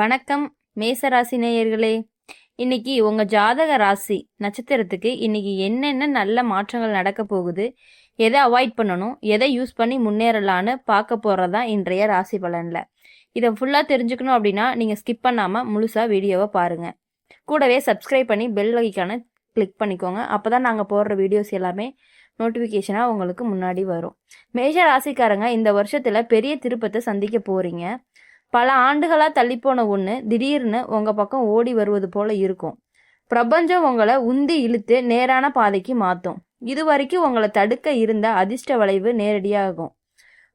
வணக்கம் மேசராசி நேயர்களே. இன்னைக்கு உங்க ஜாதக ராசி நட்சத்திரத்துக்கு இன்னைக்கு என்னென்ன நல்ல மாற்றங்கள் நடக்க போகுது எதை அவாய்ட் பண்ணணும் எதை யூஸ் பண்ணி முன்னேறலான்னு பார்க்க போறதா இன்றைய ராசி பலன்ல. இதை ஃபுல்லாக தெரிஞ்சுக்கணும் அப்படின்னா நீங்கள் ஸ்கிப் பண்ணாமல் முழுசாக வீடியோவை பாருங்கள் கூடவே சப்ஸ்கிரைப் பண்ணி பெல் ஐக்கான கிளிக் பண்ணிக்கோங்க. அப்போ தான் நாங்கள் போடுற வீடியோஸ் எல்லாமே நோட்டிஃபிகேஷனாக உங்களுக்கு முன்னாடி வரும். மேஷ ராசிக்காரங்க இந்த வருஷத்தில் பெரிய திருப்பத்தை சந்திக்க போகிறீங்க பல ஆண்டுகளாக தள்ளிப்போன ஒன்று திடீர்னு உங்கள் பக்கம் ஓடி வருவது போல் இருக்கும். பிரபஞ்சம் உங்களை உந்தி இழுத்து நேரான பாதைக்கு மாற்றும் இது வரைக்கும் உங்களை தடுக்க இருந்த அதிர்ஷ்ட வளைவு நேரடியாகும்.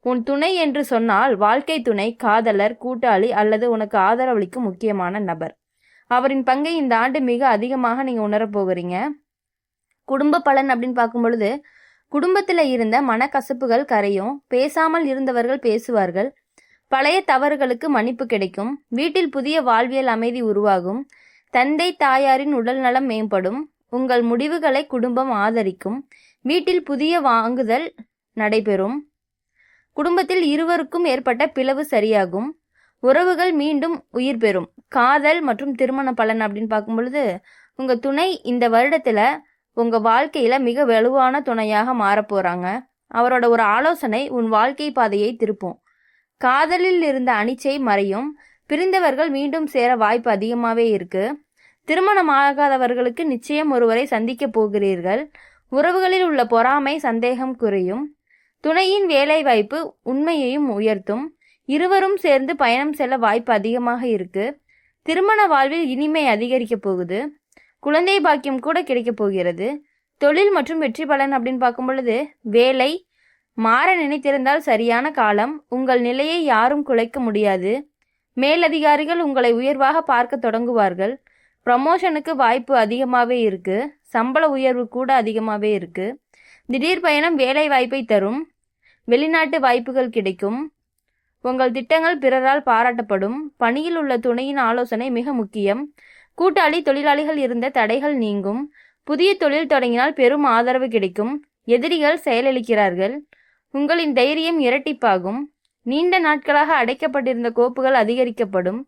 உன் துணை என்று சொன்னால் வாழ்க்கை துணை காதலர் கூட்டாளி அல்லது உனக்கு ஆதரவளிக்கும் முக்கியமான நபர். அவரின் பங்கை இந்த ஆண்டு மிக அதிகமாக நீங்கள் உணரப் போகிறீங்க. குடும்ப பலன் அப்படின்னு பார்க்கும் பொழுது குடும்பத்தில் இருந்த மனக்கசப்புகள் கரையும் பேசாமல் இருந்தவர்கள் பேசுவார்கள் பழைய தவறுகளுக்கு மன்னிப்பு கிடைக்கும். வீட்டில் புதிய வாழ்வியல் அமைதி உருவாகும். தந்தை தாயாரின் உடல் நலம் மேம்படும். உங்கள் முடிவுகளை குடும்பம் ஆதரிக்கும். வீட்டில் புதிய வாங்குதல் நடைபெறும். குடும்பத்தில் இருவருக்கும் ஏற்பட்ட பிளவு சரியாகும். உறவுகள் மீண்டும் உயிர் பெறும். காதல் மற்றும் திருமண பலன் அப்படின்னு பார்க்கும் பொழுது உங்க துணை இந்த வருடத்துல உங்க வாழ்க்கையில மிக வலுவான துணையாக மாறப்போறாங்க அவரோட ஒரு ஆலோசனை உன் வாழ்க்கை பாதையை திருப்பும். காதலில் இருந்த அனிச்சை மறையும். பிரிந்தவர்கள் மீண்டும் சேர வாய்ப்பு அதிகமாகவே இருக்கு. திருமணமாகாதவர்களுக்கு நிச்சயம் ஒருவரை சந்திக்க போகிறீர்கள். உறவுகளில் உள்ள பொறாமை சந்தேகம் குறையும். துணையின் வேலைவாய்ப்பு உண்மையையும் உயர்த்தும். இருவரும் சேர்ந்து பயணம் செல்ல வாய்ப்பு அதிகமாக இருக்கு. திருமண வாழ்வில் இனிமை அதிகரிக்க போகுது. குழந்தை பாக்கியம் கூட கிடைக்க போகிறது. தொழில் மற்றும் வெற்றி பலன் அப்படின்னு பார்க்கும் பொழுது வேலை மாற நினைத்திருந்தால் சரியான காலம். உங்கள் நிலையை யாரும் குலைக்க முடியாது. மேலதிகாரிகள் உங்களை உயர்வாக பார்க்க தொடங்குவார்கள். ப்ரமோஷனுக்கு வாய்ப்பு அதிகமாகவே இருக்கு. சம்பள உயர்வு கூட அதிகமாகவே இருக்கு. திடீர் பயணம் வேலை வாய்ப்பை தரும். வெளிநாட்டு வாய்ப்புகள் கிடைக்கும். உங்கள் திட்டங்கள் பிறரால் பாராட்டப்படும். பணியில் உள்ள துணையின் ஆலோசனை மிக முக்கியம். கூட்டாளி தொழிலாளிகள் இருந்த தடைகள் நீங்கும். புதிய தொழில் தொடங்கினால் பெரும் ஆதரவு கிடைக்கும். எதிரிகள் செயலளிக்கிறார்கள். உங்களின் தைரியம் இரட்டிப்பாகும். நீண்ட நாட்களாக அடைக்கப்பட்டிருந்த கோப்புகள் அதிகரிக்கப்படும்.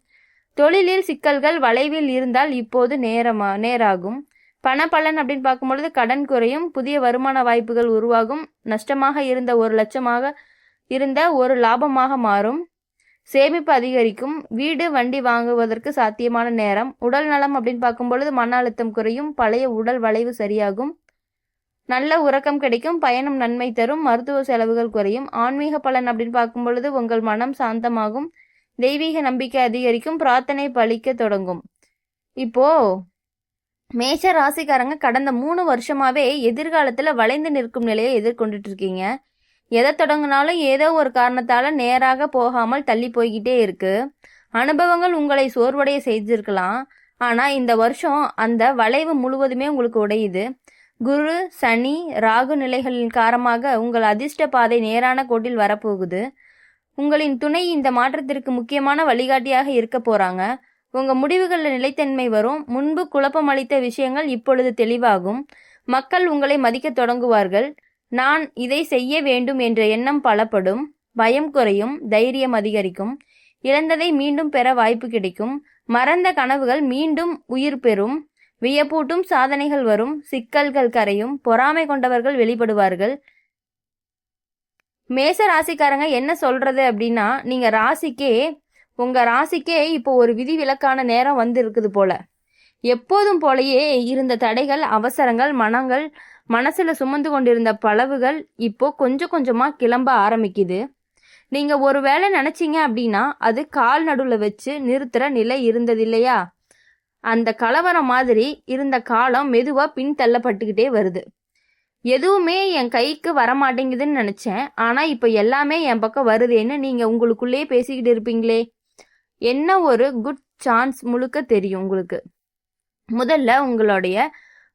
தொழிலில் சிக்கல்கள் வளைவில் இருந்தால் இப்போது நேரமா நேராகும். பண பலன் அப்படின்னு பார்க்கும்பொழுது கடன் குறையும் புதிய வருமான வாய்ப்புகள் உருவாகும். நஷ்டமாக இருந்த ஒரு லட்சமாக இருந்த ஒரு லாபமாக மாறும். சேமிப்பு அதிகரிக்கும். வீடு வண்டி வாங்குவதற்கு சாத்தியமான நேரம். உடல் நலம் அப்படின்னு பார்க்கும்பொழுது மன அழுத்தம் குறையும். பழைய உடல் வளைவு சரியாகும். நல்ல உறக்கம் கிடைக்கும் பயணம் நன்மை தரும் மருத்துவ செலவுகள் குறையும். ஆன்மீக பலன் அப்படின்னு பார்க்கும் பொழுது உங்கள் மனம் சாந்தமாகும். தெய்வீக நம்பிக்கை அதிகரிக்கும் பிரார்த்தனை பழிக்க தொடங்கும். இப்போ மேஷ ராசிக்காரங்க கடந்த மூணு வருஷமாவே எதிர்காலத்துல வளைந்து நிற்கும் நிலையை எதிர்கொண்டுட்டு இருக்கீங்க எதை தொடங்கினாலும் ஏதோ ஒரு காரணத்தால நேராக போகாமல் தள்ளி போய்கிட்டே இருக்கு. அனுபவங்கள் உங்களை சோர்வடைய செய்திருக்கலாம். ஆனா இந்த வருஷம் அந்த வளைவு முழுவதுமே உங்களுக்கு உடையுது. குரு சனி ராகு நிலைகளின் காரணமாக உங்கள் அதிர்ஷ்ட பாதை நேரான கோட்டில் வரப்போகுது. உங்களின் துணை இந்த மாற்றத்திற்கு முக்கியமான வழிகாட்டியாக இருக்க போறாங்க. உங்க முடிவுகளில் நிலைத்தன்மை வரும். முன்பு குழப்பம் அளித்த விஷயங்கள் இப்பொழுது தெளிவாகும். மக்கள் உங்களை மதிக்க தொடங்குவார்கள். நான் இதை செய்ய வேண்டும் என்ற எண்ணம் பலப்படும். பயம் குறையும். தைரியம் அதிகரிக்கும். இழந்ததை மீண்டும் பெற வாய்ப்பு கிடைக்கும். மறந்த கனவுகள் மீண்டும் உயிர் பெறும். வியப்பூட்டும் சாதனைகள் வரும் சிக்கல்கள் கரையும் பொறாமை கொண்டவர்கள் வெளிப்படுவார்கள். மேச ராசிக்காரங்க என்ன சொல்றது அப்படின்னா நீங்க ராசிக்கே உங்க ராசிக்கே இப்போ ஒரு விதி விலக்கான நேரம் வந்து இருக்குது போல. எப்போதும் போலயே இருந்த தடைகள் அவசரங்கள் மனங்கள் மனசுல சுமந்து கொண்டிருந்த பளவுகள் இப்போ கொஞ்சம் கொஞ்சமா கிளம்ப ஆரம்பிக்குது. நீங்க ஒரு வேளை நினைச்சீங்க அப்படின்னா அது கால் நடுவுல வச்சு நிறுத்துற நிலை இருந்தது இல்லையா அந்த கலவரம் மாதிரி இருந்த காலம் மெதுவா பின்தள்ளப்பட்டுக்கிட்டே வருது. எதுவுமே என் கைக்கு வரமாட்டேங்குதுன்னு நினச்சேன். ஆனால் இப்போ எல்லாமே என் பக்கம் வருதேன்னு நீங்கள் உங்களுக்குள்ளேயே பேசிக்கிட்டு இருப்பீங்களே? என்ன ஒரு குட் சான்ஸ் முழுக்க தெரியும் உங்களுக்கு? முதல்ல உங்களுடைய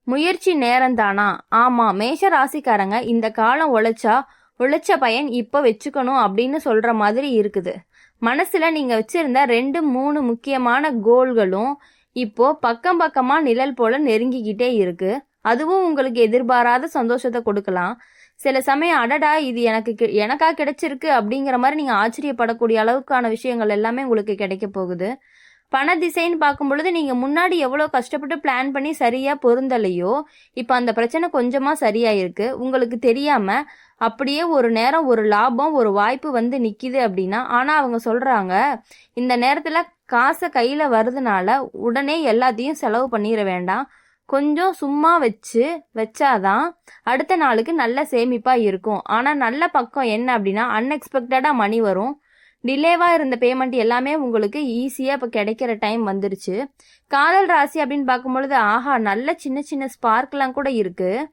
முயற்சி நேரம்தானா? ஆமாம் மேஷ ராசிக்காரங்க இந்த காலம் உழைச்சா உழைச்ச பயன் இப்போ வச்சுக்கணும் அப்படின்னு சொல்கிற மாதிரி இருக்குது. மனசில் நீங்கள் வச்சுருந்த ரெண்டு மூணு முக்கியமான கோல்களும் இப்போ பக்கம் பக்கமா நிழல் போல நெருங்கிக்கிட்டே இருக்கு. அதுவும் உங்களுக்கு எதிர்பாராத சந்தோஷத்தை கொடுக்கலாம். சில சமயம் அடடா இது எனக்கு எனக்கா கிடைச்சிருக்கு அப்படிங்கிற மாதிரி நீங்க ஆச்சரியப்படக்கூடிய அளவுக்கான விஷயங்கள் எல்லாமே உங்களுக்கு கிடைக்க போகுது. பண திசைன்னு பார்க்கும் பொழுது நீங்கள் முன்னாடி எவ்வளோ கஷ்டப்பட்டு பிளான் பண்ணி சரியாக பொருந்தலையோ இப்போ அந்த பிரச்சனை கொஞ்சமாக சரியாயிருக்கு. உங்களுக்கு தெரியாமல் அப்படியே ஒரு நேரம் ஒரு லாபம் ஒரு வாய்ப்பு வந்து நிற்கிது அப்படின்னா ஆனால் அவங்க சொல்கிறாங்க இந்த நேரத்தில் காசை கையில் வருதுனால உடனே எல்லாத்தையும் செலவு பண்ணிட வேண்டாம். கொஞ்சம் சும்மா வச்சு வச்சாதான் அடுத்த நாளுக்கு நல்ல சேமிப்பாக இருக்கும். ஆனால் நல்ல பக்கம் என்ன அப்படின்னா அன்எக்ஸ்பெக்டடாக மணி வரும். டிலேவாக இருந்த பேமெண்ட் எல்லாமே உங்களுக்கு ஈஸியாக இப்போ கிடைக்கிற டைம் வந்துருச்சு. காதல் ராசி அப்படின்னு பார்க்கும்பொழுது ஆஹா நல்ல சின்ன சின்ன ஸ்பார்க்லாம் கூட இருக்குது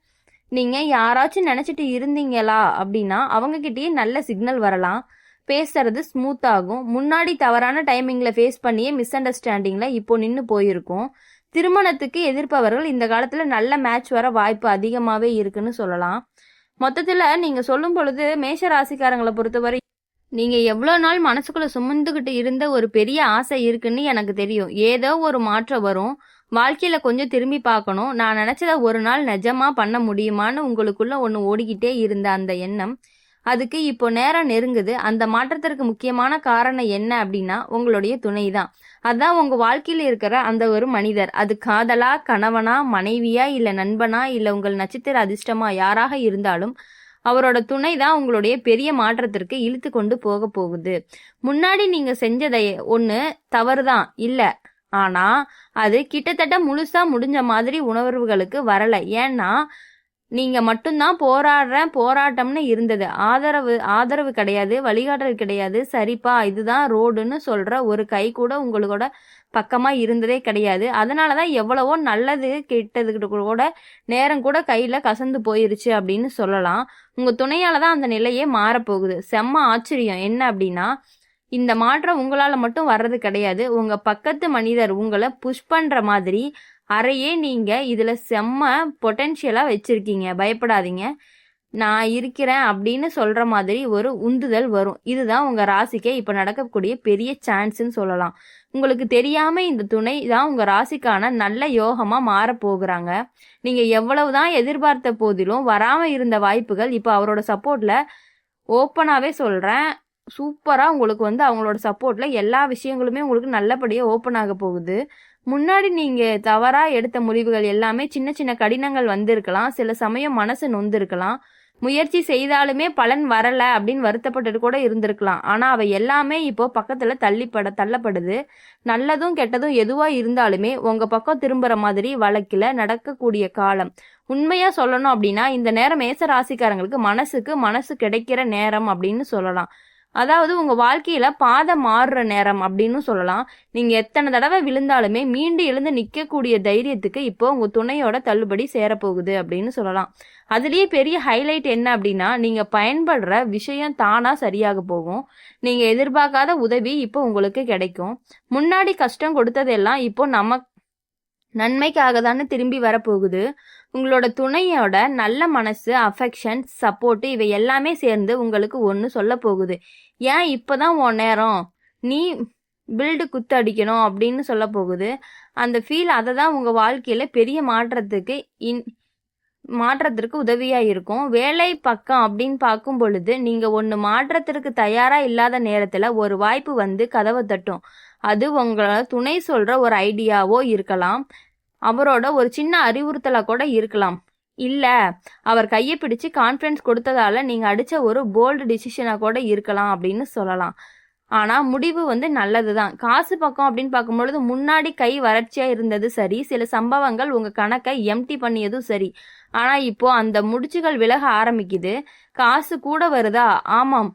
நீங்கள் யாராச்சும் நினச்சிட்டு இருந்தீங்களா அப்படின்னா அவங்கக்கிட்டேயே நல்ல சிக்னல் வரலாம். பேசுறது ஸ்மூத் ஆகும். முன்னாடி தவறான டைமிங்கில் ஃபேஸ் பண்ணியே மிஸ் அண்டர்ஸ்டாண்டிங்கில் இப்போ நின்று போயிருக்கும். திருமணத்துக்கு எதிர்ப்பவர்கள் இந்த காலத்தில் நல்ல மேட்ச் வர வாய்ப்பு அதிகமாகவே இருக்குன்னு சொல்லலாம். மொத்தத்தில் நீங்கள் சொல்லும் பொழுது மேஷ ராசிக்காரங்களை பொறுத்தவரை நீங்கள் எவ்வளோ நாள் மனசுக்குள்ளே சுமந்துக்கிட்டு இருந்த ஒரு பெரிய ஆசை இருக்குன்னு எனக்கு தெரியும். ஏதோ ஒரு மாற்றம் வரும். வாழ்க்கையில் கொஞ்சம் திரும்பி பார்க்கணும். நான் நினச்சதை ஒரு நாள் நிஜமாக பண்ண முடியுமான்னு உங்களுக்குள்ள ஒன்று ஓடிக்கிட்டே இருந்த அந்த எண்ணம் அதுக்கு இப்போ நேரம் நெருங்குது. அந்த மாற்றத்திற்கு முக்கியமான காரணம் என்ன அப்படின்னா உங்களுடைய துணை தான் அதான் உங்க வாழ்க்கையில் இருக்கிற அந்த ஒரு மனிதர். அது காதலா கணவனா மனைவியா இல்ல நண்பனா இல்ல உங்கள் நட்சத்திர அதிர்ஷ்டமா யாராக இருந்தாலும் அவரோட துணை தான் உங்களுடைய பெரிய மாற்றத்திற்கு இழுத்து கொண்டு போக போகுது. முன்னாடி நீங்க செஞ்சதை ஒன்று தவறுதான் இல்ல. ஆனா அது கிட்டத்தட்ட முழுசா முடிஞ்ச மாதிரி உணர்வுகளுக்கு வரல. ஏன்னா நீங்க மட்டும்தான் போராடுறேன் போராட்டம்னு இருந்தது. ஆதரவு ஆதரவு கிடையாது வழிகாட்டல் கிடையாது. சரிப்பா இதுதான் ரோடுன்னு சொல்ற ஒரு கை கூட உங்களோட பக்கமா இருந்ததே கிடையாது. அதனால தான் எவ்வளவோ நல்லது கெட்டதுக்கிட்ட கூட நேரம் கூட கையில கசந்து போயிருச்சு அப்படின்னு சொல்லலாம். உங்க துணையால் தான் அந்த நிலையே மாறப்போகுது. செம்ம ஆச்சரியம். என்ன அப்படின்னா இந்த மாற்றம் உங்களால மட்டும் வர்றது கிடையாது. உங்க பக்கத்து மனிதர் உங்களை புஷ் பண்ற மாதிரி அறையே நீங்கள் இதில் செம்ம பொட்டென்ஷியலாக வச்சுருக்கீங்க. பயப்படாதீங்க. நான் இருக்கிறேன் அப்படின்னு சொல்கிற மாதிரி ஒரு உந்துதல் வரும். இதுதான் உங்கள் ராசிக்கே இப்போ நடக்கக்கூடிய பெரிய சான்ஸ்ன்னு சொல்லலாம். உங்களுக்கு தெரியாமல் இந்த துணை தான் உங்கள் ராசிக்கான நல்ல யோகமாக மாற போகிறாங்க. எவ்வளவு தான் எதிர்பார்த்த போதிலும் வராமல் இருந்த வாய்ப்புகள் இப்போ அவரோட சப்போர்ட்டில் ஓப்பனாகவே சொல்கிறேன் சூப்பராக உங்களுக்கு வந்து அவங்களோட சப்போர்ட்டில் எல்லா விஷயங்களுமே உங்களுக்கு நல்லபடியாக ஓப்பன் ஆக போகுது. முன்னாடி நீங்கள் தவறாக எடுத்த முடிவுகள் எல்லாமே சின்ன சின்ன கடினங்கள் வந்திருக்கலாம். சில சமயம் மனசு நொந்திருக்கலாம். முயற்சி செய்தாலுமே பலன் வரல அப்படின்னு வருத்தப்பட்டு கூட இருந்திருக்கலாம். ஆனா அவ எல்லாமே இப்போ பக்கத்துல தள்ளிப்பட தள்ளப்படுது. நல்லதும் கெட்டதும் எதுவா இருந்தாலுமே உங்க பக்கம் திரும்புற மாதிரி வழக்கில் நடக்கக்கூடிய காலம். உண்மையா சொல்லணும் அப்படின்னா இந்த நேரம் மேச ராசிக்காரங்களுக்கு மனசுக்கு மனசு கிடைக்கிற நேரம் அப்படின்னு சொல்லலாம். அதாவது உங்கள் வாழ்க்கையில் பாதை மாறுற நேரம் அப்படின்னு சொல்லலாம். நீங்கள் எத்தனை தடவை விழுந்தாலுமே மீண்டு எழுந்து நிற்கக்கூடிய தைரியத்துக்கு இப்போ உங்கள் துணையோட தள்ளுபடி சேரப்போகுது அப்படின்னு சொல்லலாம். அதுலேயே பெரிய ஹைலைட் என்ன அப்படின்னா நீங்கள் பயன்படுற விஷயம் தானாக சரியாக போகும். நீங்கள் எதிர்பார்க்காத உதவி இப்போ உங்களுக்கு கிடைக்கும். முன்னாடி கஷ்டம் கொடுத்ததெல்லாம் இப்போ நம்ம நன்மைக்காக தானே திரும்பி வரப்போகுது. உங்களோட துணையோட நல்ல மனசு அஃபெக்ஷன் சப்போர்ட் இவை எல்லாமே சேர்ந்து உங்களுக்கு ஒன்று சொல்ல போகுது. ஏன் இப்போதான் உன் நேரம்? நீ பில்டு குத்து அடிக்கணும் அப்படின்னு சொல்ல போகுது. அந்த ஃபீல் அதை தான் உங்கள் வாழ்க்கையில் பெரிய மாற்றத்துக்கு இன் மாற்றத்திற்கு உதவியாக இருக்கும். வேலை பக்கம் அப்படின்னு பார்க்கும் பொழுது நீங்கள் ஒன்று மாற்றத்திற்கு தயாராக இல்லாத நேரத்தில் ஒரு வாய்ப்பு வந்து கதவை தட்டும். அது உங்களை துணை சொல்கிற ஒரு ஐடியாவோ இருக்கலாம். அவரோட ஒரு சின்ன அறிவுறுத்தலாக கூட இருக்கலாம். இல்லை அவர் கையை பிடிச்சு கான்ஃபிடன்ஸ் கொடுத்ததால நீங்கள் அடித்த ஒரு போல்டு டிசிஷனாக கூட இருக்கலாம் அப்படின்னு சொல்லலாம். ஆனால் முடிவு வந்து நல்லது தான் காசு பக்கம் அப்படின்னு பார்க்கும்பொழுது முன்னாடி கை வறட்சியாக இருந்தது சரி சில சம்பவங்கள் உங்கள் கணக்கை எம்டி பண்ணியதும் சரி. ஆனால் இப்போ அந்த முடிச்சுகள் விலக ஆரம்பிக்குது. காசு கூட வருதா? ஆமாம்.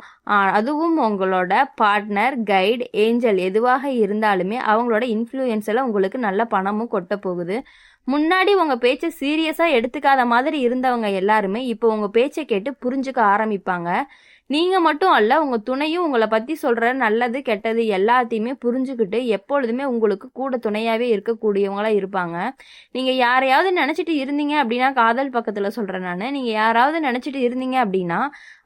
அதுவும் உங்களோட பார்ட்னர் கைடு ஏஞ்சல் எதுவாக இருந்தாலுமே அவங்களோட இன்ஃப்ளூயன்ஸில் உங்களுக்கு நல்ல பணமும் கொட்ட போகுது. முன்னாடி உங்கள் பேச்சை சீரியஸாக எடுத்துக்காத மாதிரி இருந்தவங்க எல்லாருமே இப்போ உங்கள் பேச்சை கேட்டு புரிஞ்சுக்க ஆரம்பிப்பாங்க. நீங்கள் மட்டும் அல்ல உங்கள் துணையும் உங்களை பற்றி சொல்கிற நல்லது கெட்டது எல்லாத்தையுமே புரிஞ்சுக்கிட்டு எப்பொழுதுமே உங்களுக்கு கூட துணையாகவே இருக்கக்கூடியவங்களா இருப்பாங்க. நீங்கள் யாரையாவது நினச்சிட்டு இருந்தீங்க அப்படின்னா காதல் பக்கத்தில் சொல்கிறேன் நான். நீங்கள் யாராவது நினச்சிட்டு இருந்தீங்க அப்படின்னா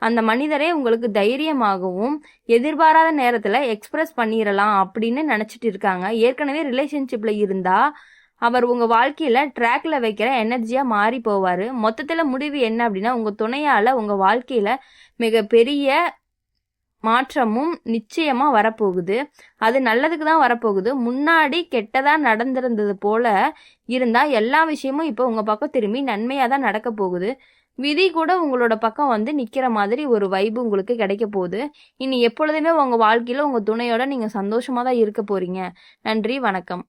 அந்த மனிதரே உங்களுக்கு தைரியமாகவும் எதிர்பாராத நேரத்தில் எக்ஸ்பிரஸ் பண்ணிடலாம் அப்படின்னு நினச்சிட்டு இருக்காங்க. ஏற்கனவே ரிலேஷன்ஷிப்பில் இருந்தால் அவர் உங்கள் வாழ்க்கையில் ட்ராக்ல வைக்கிற எனர்ஜியாக மாறி போவார். மொத்தத்தில் முடிவு என்ன அப்படின்னா உங்கள் துணையால் உங்கள் வாழ்க்கையில் மிகப்பெரிய மாற்றமும் நிச்சயமாக வரப்போகுது. அது நல்லதுக்கு தான் வரப்போகுது. முன்னாடி கெட்டதாக நடந்திருந்தது போல இருந்தால் எல்லா விஷயமும் இப்போ உங்கள் பக்கம் திரும்பி நன்மையாக தான் நடக்க போகுது. விதி கூட உங்களோட பக்கம் வந்து நிற்கிற மாதிரி ஒரு வைப்பு உங்களுக்கு கிடைக்க போகுது. இனி எப்பொழுதுமே உங்கள் வாழ்க்கையில் உங்கள் துணையோட நீங்கள் சந்தோஷமாக தான் இருக்க போகிறீங்க நன்றி வணக்கம்.